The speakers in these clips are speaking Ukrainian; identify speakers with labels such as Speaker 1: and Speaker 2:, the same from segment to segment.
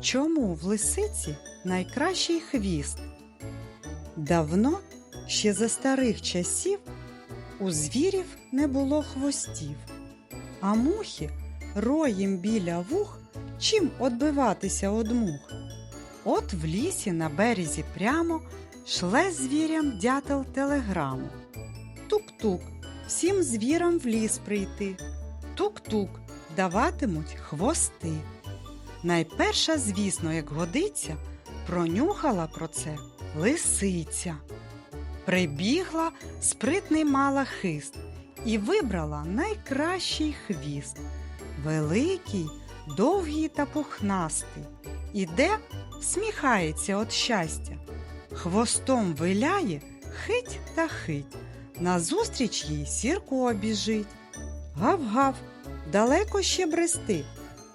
Speaker 1: Чому в лисиці найкращий хвіст? Давно, ще за старих часів, у звірів не було хвостів, а мухи роєм біля вух, чим одбиватися од мух. От в лісі на березі прямо шле звірям дятел телеграму. Тук-тук, всім звірам в ліс прийти. Тук-тук, даватимуть хвости. Найперша, звісно, як годиться, пронюхала про це лисиця. Прибігла, спритний мала хист і вибрала найкращий хвіст. Великий, довгий та пухнастий. Іде, сміхається від щастя. Хвостом виляє хить та хить. Назустріч їй сірко біжить. Гав-гав, далеко ще брести.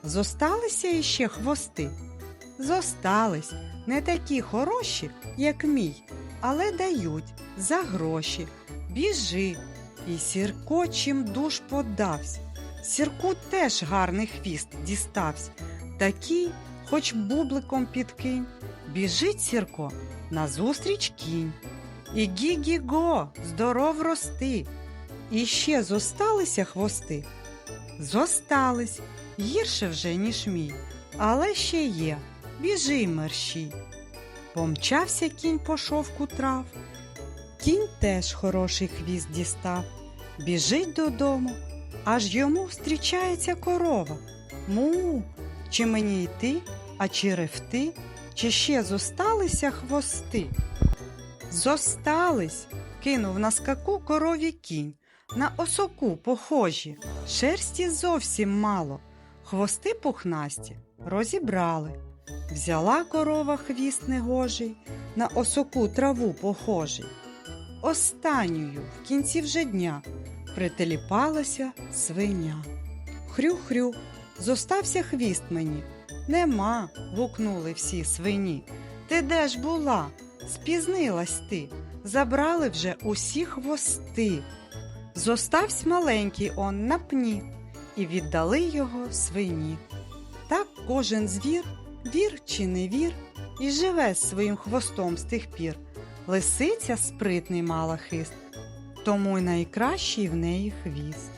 Speaker 1: Зосталися іще хвости. Зостались не такі хороші, як мій, але дають за гроші. Біжи. І Сірко чим душ подавсь. Сірку теж гарний хвіст діставсь. Такий, хоч бубликом підкинь. Біжить Сірко, назустріч кінь. І гі-гі-го, здоров рости. І ще зосталися хвости. Зостались, гірше вже, ніж мій, але ще є, біжи мерщій. Помчався кінь по шовку трав. Кінь теж хороший хвіст дістав. Біжить додому, аж йому зустрічається корова. Му, чи мені йти, а чи ревти, чи ще зосталися хвости? Зостались, кинув на скаку корові кінь. На осоку похожі, шерсті зовсім мало, хвости пухнасті розібрали. Взяла корова хвіст негожий, на осоку траву похожий. Останньою в кінці вже дня прителіпалася свиня. Хрю-хрю, зостався хвіст мені. Нема, гукнули всі свині. Ти де ж була? Спізнилась ти, забрали вже усі хвости. Зоставсь маленький он на пні, і віддали його свині. Так кожен звір, вір чи не вір, і живе своїм хвостом з тих пір. Лисиця спритний мала хист, тому й найкращий в неї хвіст.